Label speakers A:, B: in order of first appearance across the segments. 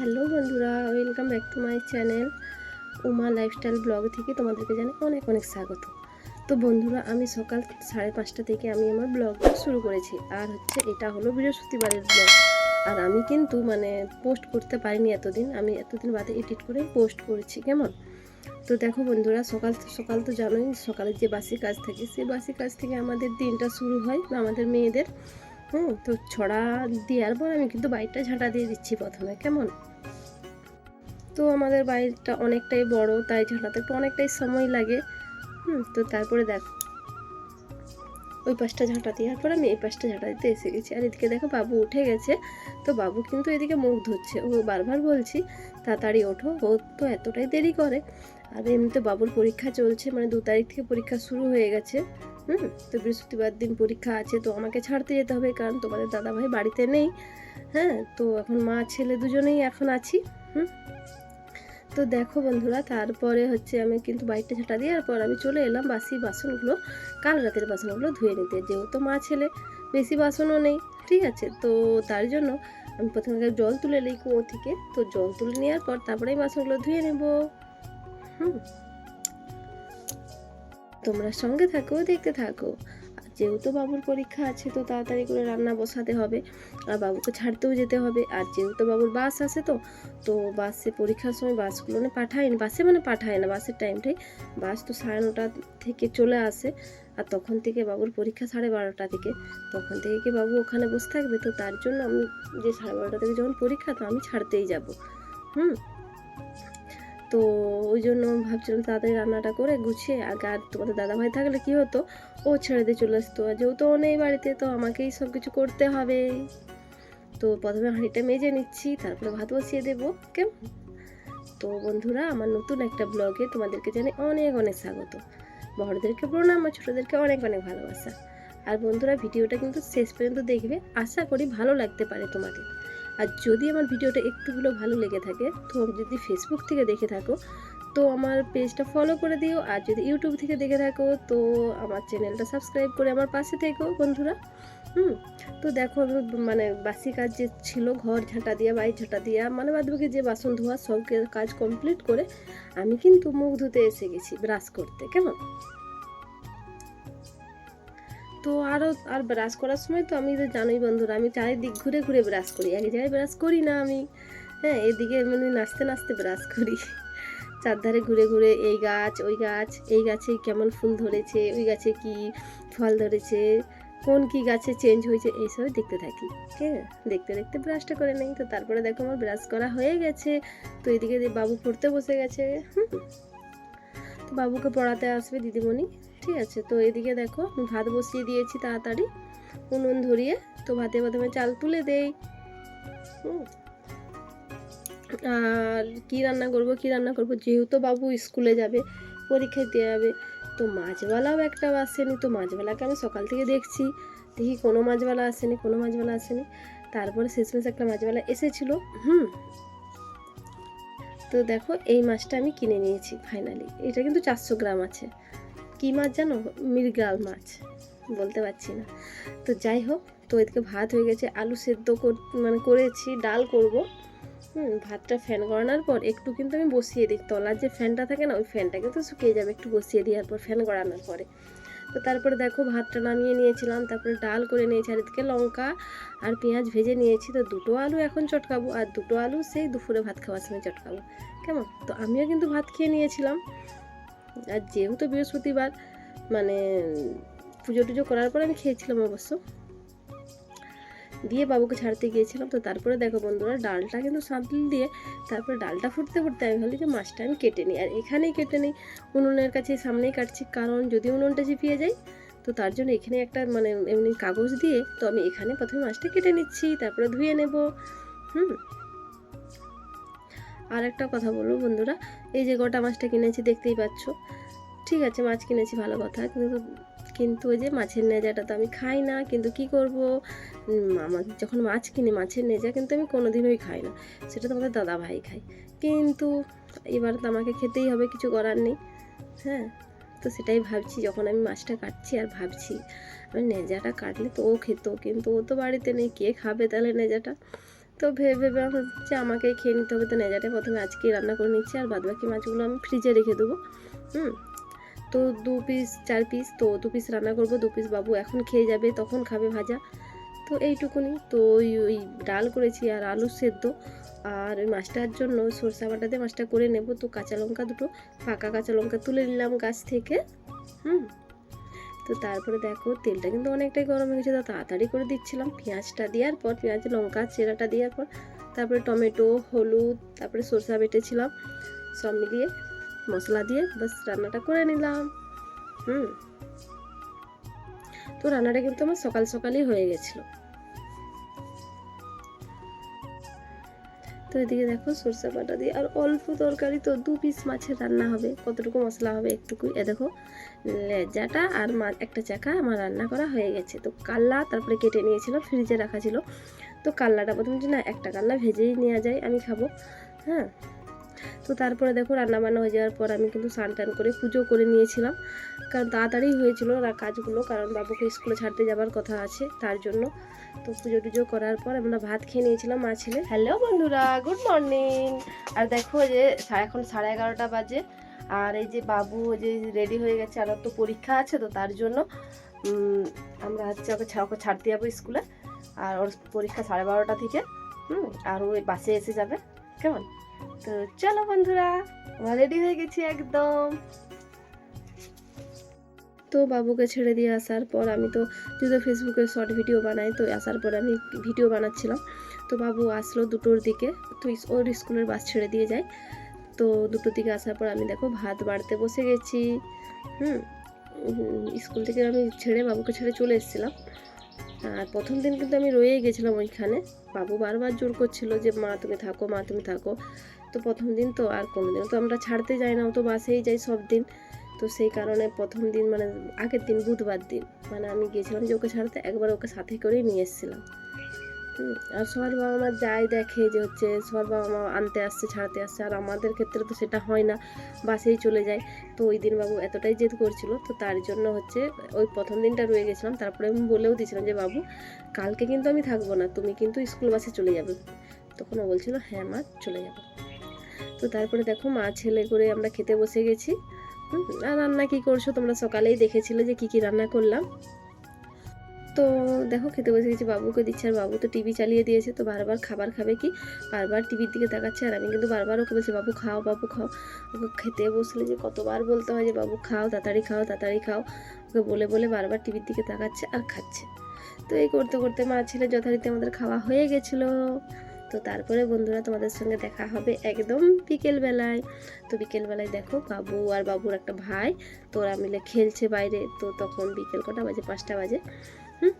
A: Hello বন্ধুরা, welcome back to my channel Uma lifestyle blog থেকে তোমাদেরকে জানাই অনেক অনেক স্বাগত। তো বন্ধুরা, আমি সকাল সাড়ে পাঁচটা থেকে আমি আমার ব্লগটা শুরু করেছি, আর হচ্ছে এটা হলো বৃহস্পতিবারের ব্লগ। আর আমি কিন্তু মানে পোস্ট করতে পারিনি এতদিন, আমি এতদিন বাদে এডিট করে পোস্ট করেছি, কেমন? তো দেখো বন্ধুরা, সকাল সকাল তো জানোই, সকালের যে বাসি কাজ থাকে, সেই বাসি কাজ থেকে আমাদের দিনটা শুরু হয় বা আমাদের মেয়েদের। হুম, তো ছড়া দেওয়ার পর আমি কিন্তু বাইকটা ঝাঁটা দিয়ে দিচ্ছি প্রথমে, কেমন? তো আমাদের বাড়িটা অনেকটাই বড়, তাই ঝাঁটাতে একটু অনেকটাই সময় লাগে। হুম, তো তারপরে দেখো। ওই পাশটা ঝাঁটা দেওয়ার পর আমি এই পাশটা ঝাঁটা দিতে এসে গেছি। আর এদিকে দেখো বাবু উঠে গেছে, তো বাবু কিন্তু এদিকে মুখ ধুচ্ছে। ও বারবার বলছি, তাড়াতাড়ি ওঠো, ও তো এতটাই দেরি করে। আর এমনিতে বাবুর পরীক্ষা চলছে মানে দু তারিখ থেকে পরীক্ষা শুরু হয়ে গেছে। হুম, তো বৃহস্পতিবার দিন পরীক্ষা আছে, তো আমাকে ছাড়তে যেতে হবে, কারণ তোমাদের দাদাভাই বাড়িতে নেই। হ্যাঁ তো এখন মা, ছেলে দুজনেই এখন আছি। হুম তো দেখো বন্ধুরা, তারপরে হচ্ছে আমি কিন্তু বাইকটা ঝাঁটা দেওয়ার পর আমি চলে এলাম বাসি বাসনগুলো, কাল রাতের বাসনগুলো ধুয়ে নিতে। যেহেতু মা ছেলে, বেশি বাসনও নেই, ঠিক আছে? তো তার জন্য আমি প্রথমে জল তুলে নিই কুয়ো থেকে। তো জল তুলে নেওয়ার পর তারপরে বাসনগুলো ধুয়ে নেব। হুম। তোমরা সঙ্গে থাকো, দেখতে থাকো। যেহেতু বাবুর পরীক্ষা আছে, তো তাড়াতাড়ি করে রান্না বসাতে হবে। আর বাবুকে ছাড়তেও যেতে হবে। আর যেহেতু বাবুর বাস আছে তো তো বাসে পরীক্ষার সময় বাসগুলো মানে পাঠায় না বাসে মানে পাঠায় না, বাসের টাইমটাই। বাস তো সাড়ে নটা থেকে চলে আসে। আর তখন থেকে বাবুর পরীক্ষা সাড়ে বারোটা থেকে। তখন থেকে কি বাবু ওখানে বসে থাকবে? তো তার জন্য আমি যে সাড়ে বারোটা থেকে যখন পরীক্ষা, তো আমি ছাড়তেই যাব। হুম? তো ওই জন্য ভাবছিলাম তাড়াতাড়ি রান্নাটা করে গুছিয়ে, আগে আর তোমাদের দাদাভাই থাকলে কি হতো? ও ছেড়ে দিয়ে চলে আসতো। আর যেহেতু ও নেই বাড়িতে, তো আমাকেই সব কিছু করতে হবে। তো প্রথমে হাঁড়িটা মেজে নিচ্ছি, তারপরে ভাত বসিয়ে দেবো, কেমন? তো বন্ধুরা, আমার নতুন একটা ব্লগে তোমাদেরকে জানি অনেক অনেক স্বাগত। বড়দেরকে প্রণাম, আর ছোটোদেরকে অনেক অনেক ভালোবাসা। আর বন্ধুরা, ভিডিওটা কিন্তু শেষ পর্যন্ত দেখবে। আশা করি ভালো লাগতে পারে তোমাদের। আর যদি আমার ভিডিওটা একটু হলেও ভালো লেগে থাকে, তো যদি ফেসবুক থেকে দেখে থাকো, তো আমার পেজটা ফলো করে দিও। আর যদি ইউটিউব থেকে দেখে থাকো, তো আমার চ্যানেলটা সাবস্ক্রাইব করে আমার পাশে থেকো, বন্ধুরা। হুম, তো দেখো মানে বাসি কাজ যে ছিল, ঘর ঝাঁটা দিয়া বাইক ঝাঁটা দিয়া মানে বাদবাকি যে বাসন ধোয়া সব কাজ কমপ্লিট করে আমি কিন্তু মুখ ধুতে এসে গেছি ব্রাশ করতে, কেমন? তো আরও আর ব্রাশ করার সময় তো আমি তো জানোই বন্ধুরা, আমি চারিদিক ঘুরে ঘুরে ব্রাশ করি। এক জায়গায় ব্রাশ করি না আমি। হ্যাঁ এদিকে মানে নাচতে নাচতে ব্রাশ করি। চারধারে ঘুরে ঘুরে এই গাছ, ওই গাছ, এই গাছে কেমন ফুল ধরেছে, ওই গাছে কি ফল ধরেছে, কোন কি গাছে চেঞ্জ হয়েছে, এইসব দেখতে থাকি। হ্যাঁ দেখতে দেখতে ব্রাশটা করে নেই। তো তারপরে দেখো আমার ব্রাশ করা হয়ে গেছে। তো এদিকে বাবু পড়তে বসে গেছে। হুম। তো বাবুকে পড়াতে আসবে দিদিমণি। ঠিক আছে। তো এদিকে দেখো, ভাত বসিয়ে দিয়েছি তাড়াতাড়ি। উনুন ধরিয়ে, তো ভাতে প্রথমে চাল তুলে দেই। আর কি রান্না করব, কি রান্না করব? যেহেতু বাবু স্কুলে যাবে, পরীক্ষা দিতে যাবে, তো মাছওয়ালাও একটা আসেনি। তো মাছওয়ালাকে আমি সকাল থেকে দেখছি। দেখি কোনো মাছওয়ালা আসেনি, কোনো মাছওয়ালা আসেনি। তারপরে শেষমেশ একটা মাছওয়ালা এসেছিল। হুম। তো দেখো, এই মাছটা আমি কিনে নিয়েছি ফাইনালি এটা কিন্তু চারশো গ্রাম আছে। কী মাছ জানো? মৃগাল মাছ। বলতে পারছি না। তো যাই হোক, তো এদিকে ভাত হয়ে গেছে। আলু সেদ্ধ মানে করেছি, ডাল করব। হুম, ভাতটা ফ্যান গড়ানোর পর একটু কিন্তু আমি বসিয়ে দিই। তলার যে ফ্যানটা থাকে না, ওই ফ্যানটা কিন্তু শুকিয়ে যাবে। একটু বসিয়ে দেওয়ার পর ফ্যান গড়ানোর পরে। তো তারপরে দেখো ভাতটা নামিয়ে নিয়েছিলাম। তারপরে ডাল করে নিয়েছি। আর এদিকে লঙ্কা আর পেঁয়াজ ভেজে নিয়েছি। তো দুটো আলু এখন চটকাবো। আর দুটো আলু সেই দুপুরে ভাত খাওয়ার সময় চটকাবো। কেমন? তো আমিও কিন্তু ভাত খেয়ে নিয়েছিলাম। আর যেহেতু বৃহস্পতিবার মানে পুজো টুজো করার পর আমি খেয়েছিলাম অবশ্য। দিয়ে বাবুকে ছাড়তে গিয়েছিলাম, তো তারপরে দেখো বন্ধুরা, ডালটা কিন্তু সাঁতল দিয়ে তারপরে ডালটা ফুটতে ফুটতে আমি ভাবলি যে মাছটা আমি কেটে নিই। আর এখানেই কেটে নিই, উনুনের কাছে সামনেই কাটছি, কারণ যদি উনুনটা চিপিয়ে যায়, তো তার জন্য এখানে একটা মানে এমনি কাগজ দিয়ে তো আমি এখানে প্রথমে মাছটা কেটে নিচ্ছি, তারপরে ধুয়ে নেব। হুম আর একটা কথা বলব বন্ধুরা, এই যে গোটা মাছটা কিনেছি দেখতেই পাচ্ছ। ঠিক আছে, মাছ কিনেছি, ভালো কথা। কিন্তু কিন্তু ওই যে মাছের নেজাটা তো আমি খাই না, কিন্তু কি করব? আমার যখন মাছ কিনি, মাছের নেজা কিন্তু আমি কোনোদিনই খাই না। সেটা তো আমাদের দাদা ভাই খায়। কিন্তু এবার তো আমাকে খেতেই হবে, কিছু করার নেই। হ্যাঁ তো সেটাই ভাবছি, যখন আমি মাছটা কাটছি আর ভাবছি, আমি নেজাটা কাটলে তো ও খেত, কিন্তু ও তো বাড়িতে নেই, কে খাবে তাহলে নেজাটা? তো ভেবে ভেবে যে আমাকেই খেয়ে নিতে হবে। তো নেজাটে প্রথমে আজকেই রান্না করে নিচ্ছি আর বাদ বাকি মাছগুলো আমি ফ্রিজে রেখে দেবো। হুম? তো দু পিস চার পিস তো দু পিস রান্না করব, দু পিস বাবু এখন খেয়ে যাবে, তখন খাবে ভাজা। তো এইটুকুনি। তো ওই ওই ডাল করেছি আর আলু সেদ্ধ। আর ওই মাছটার জন্য সরষা বাটাতে মাছটা করে নেব। তো কাঁচা লঙ্কা দুটো পাকা কাঁচা লঙ্কা তুলে নিলাম গাছ থেকে। হুম? তো তারপরে দেখো তেলটা কিন্তু অনেকটাই গরম হয়ে গেছে। তো তাড়াতাড়ি করে দিচ্ছিলাম পেঁয়াজটা দেওয়ার পর, পেঁয়াজ, লঙ্কা, চেরাটা দেওয়ার পর, তারপরে টমেটো, হলুদ, তারপরে সরষা বেটেছিলাম, সব মিলিয়ে মশলা দিয়ে বাস রান্নাটা করে নিলাম। হুম। তো রান্নাটা কিন্তু আমার সকাল সকালই হয়ে গেছিল। তো এদিকে দেখো সরষে বাটা দিয়ে, আর অল্প তরকারি তো দু পিস মাছের রান্না হবে। কতটুকু মশলা হবে একটুকু, এ দেখো, লেজাটা আর মা একটা চাকা আমার রান্না করা হয়ে গেছে। তো কাল্লা তারপরে কেটে নিয়েছিলাম ফ্রিজে রাখা ছিল। তো কাল্লাটা প্রথমে না, একটা কাল্লা ভেজেই নেওয়া যায়, আমি খাব হ্যাঁ? তো তারপরে দেখো রান্না বান্না হয়ে যাওয়ার পর আমি কিন্তু স্নান টান করে পুজো করে নিয়েছিলাম। কারণ তাড়াতাড়ি হয়েছিল কাজগুলো, কারণ বাবুকে স্কুলে ছাড়তে যাবার কথা আছে তার জন্য। তো পুজো টুজো করার পর আমরা ভাত খেয়ে নিয়েছিলাম মা ছেলে। হ্যালো বন্ধুরা, গুড মর্নিং। আর দেখো যে এখন সাড়ে এগারোটা বাজে, আর এই যে বাবু যে রেডি হয়ে গেছে, আর তো পরীক্ষা আছে তো তার জন্য আমরা হচ্ছে ওকে ওকে ছাড়তে যাব স্কুলে। আর ওর পরীক্ষা সাড়ে বারোটা থেকে, হুম, আর ওই বাসে এসে যাবে। কেমন তো চলো বন্ধুরা আমরা রেডি হয়ে গেছি একদম তো বাবুকে ছেড়ে দিয়ে আসার পর আমি তো যদি ফেসবুকে শর্ট ভিডিও বানাই তো আসার পর আমি ভিডিও বানাচ্ছিলাম তো বাবু আসলো দুটোর দিকে তো ওর স্কুলের বাস ছেড়ে দিয়ে যায় তো দুটোর দিকে আসার পর আমি দেখো ভাত বাড়তে বসে গেছি হুম স্কুল থেকে আমি ছেড়ে বাবুকে ছেড়ে চলে এসেছিলাম আর প্রথম দিন কিন্তু আমি রয়েই গেছিলাম ওইখানে। বাবু বারবার জোর করছিল যে, মা, তুমি থাকো, মা, তুমি থাকো। তো প্রথম দিন তো আর কোনো দিন তো আমরা ছাড়তে যাই না তো বাসেই যাই সব দিন। তো সেই কারণে প্রথম দিন মানে আগের দিন, বুধবার দিন মানে আমি গেছিলাম যে, ওকে ছাড়তে, একবার ওকে সাথে করেই নিয়ে এসেছিলাম। আর সবার বাবা মা যাই দেখে যে হচ্ছে সবার বাবা মা আনতে আসছে, ছাড়তে আসছে, আর আমাদের ক্ষেত্রে তো সেটা হয় না, বাসেই চলে যায়। তো ওই দিন বাবু এতটাই জেদ করছিল, তো তার জন্য হচ্ছে ওই প্রথম দিনটা রয়ে গেছিলাম, তারপরে আমি বলেও দিয়েছিলাম যে, বাবু, কালকে কিন্তু আমি থাকব না, তুমি কিন্তু স্কুল বাসে চলে যাবে। তখন ও বলছিল হ্যাঁ মা, চলে যাব। তো তারপরে দেখো মা ছেলে করে আমরা খেতে বসে গেছি। আর রান্না কি করছ? তোমরা সকালেই দেখেছিলে যে কি কি রান্না করলাম। তো দেখো খেতে বসে গেছি, বাবুকে দিচ্ছে আর বাবু তো টিভি চালিয়ে দিয়েছে, তো বারবার খাবার খাবে কি? বারবার টিভির দিকে তাকাচ্ছে আর আমি কিন্তু বারবার ওকে বলছি, বাবু খাও বাবু খাও। ওকে খেতে বসলে যে কতবার বলতে হয় যে, বাবু খাও, তাড়াতাড়ি খাও তাড়াতাড়ি খাও। ওকে বলে বলে বারবার টিভির দিকে তাকাচ্ছে আর খাচ্ছে। তো এই করতে করতে মা ছেলে যথারীতি আমাদের খাওয়া হয়ে গেছিল। তো তারপরে বন্ধুরা তোমাদের সঙ্গে দেখা হবে একদম বিকেল বেলায় তো বিকেল বেলায় দেখো বাবু আর বাবুর একটা ভাই, তো ওরা মিলে খেলছে বাইরে। তো তখন বিকেল কটা বাজে? পাঁচটা বাজে। হুম?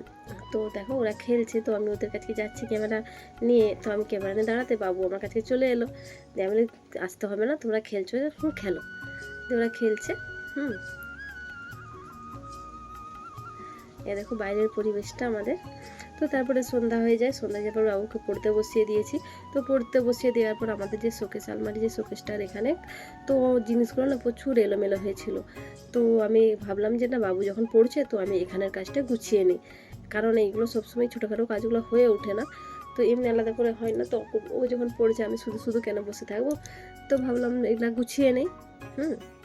A: তো দেখো, ওরা খেলছে, তো আমি ওদের কাছে যাচ্ছি, ক্যামেরা নিয়ে, তো আমি ক্যামেরা নিয়ে দাঁড়াতে বাবু আমার কাছে চলে এলো। দিয়ে আমি আসতে হবে না, তোমরা খেলছো হুম খেলো। দিয়ে ওরা খেলছে, হুম। এ দেখো, বাইরের পরিবেশটা আমাদের তো তারপরে সন্ধ্যা হয়ে যায়। সন্ধ্যা যাওয়ার পর বাবুকে পড়তে বসিয়ে দিয়েছি। তো পড়তে বসিয়ে দেওয়ার পর আমাদের যে শোকেস আলমারি, যে শোকেসটার এখানে, তো জিনিসগুলো না প্রচুর এলোমেলো হয়েছিল। তো আমি ভাবলাম যে না, বাবু যখন পড়ছে তো আমি এখানের কাজটা গুছিয়ে নিই। কারণ এইগুলো সবসময় ছোটোখাটো কাজগুলো হয়ে ওঠে না। তো এমনি আলাদা করে হয় না। তো ও- ও যখন পড়ছে আমি শুধু শুধু কেন বসে থাকব? তো ভাবলাম এগুলো গুছিয়ে নেই। হুম।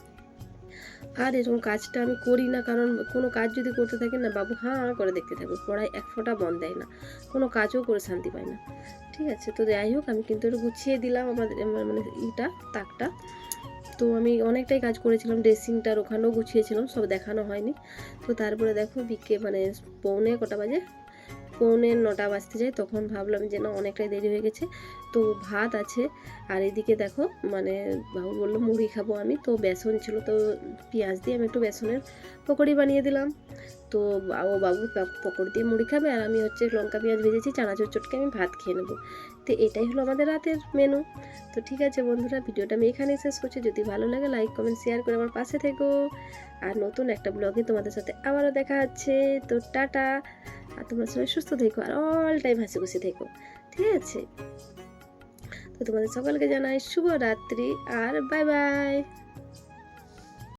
A: আর এরকম কাজটা আমি করি না, কারণ কোনো কাজ যদি করতে থাকি না বাবু, হাঁ করে দেখতে থাকব, পড়ায় এক ফোঁটা মন দেয় না, কোনো কাজও করে শান্তি পায় না। ঠিক আছে, তো যাই হোক, আমি কিন্তু একটু গুছিয়ে দিলাম আমাদের মানে ইটা, তাকটা। তো আমি অনেকটাই কাজ করেছিলাম, ড্রেসিংটার ওখানেও গুছিয়েছিলাম, সব দেখানো হয়নি। তো তারপরে দেখো বিকে মানে পৌনে কটা বাজে পৌনে নটা বাজতে যায়, তখন ভাবলাম যে না, অনেকটাই দেরি হয়ে গেছে। তো ভাত আছে, আর এদিকে দেখো মানে বাবু বলল, মুড়ি খাব আমি। তো বেসন ছিল, তো পেঁয়াজ দিয়ে আমি একটু বেসনের পকোড়ি বানিয়ে দিলাম। তো ও বাবু পকোড়ি দিয়ে মুড়ি খাবে, আর আমি হচ্ছে লঙ্কা, পেঁয়াজ ভেজেছি, চানাচুর চটকে আমি ভাত খেয়ে নেব। তো এটাই হলো আমাদের রাতের মেনু তো ঠিক আছে বন্ধুরা, ভিডিওটা আমি এখানেই শেষ করছি। যদি ভালো লাগে লাইক কমেন্ট শেয়ার করে আমার পাশে থেকো। আর নতুন একটা ব্লগে তোমাদের সাথে আবারও দেখা হচ্ছে। তো টাটা! আর তোমরা সবাই সুস্থ থেকো আর অল টাইম হাসি খুশি থেকো। ঠিক আছে? তো তোমাদের সকলকে জানাই শুভরাত্রি আর বাই বাই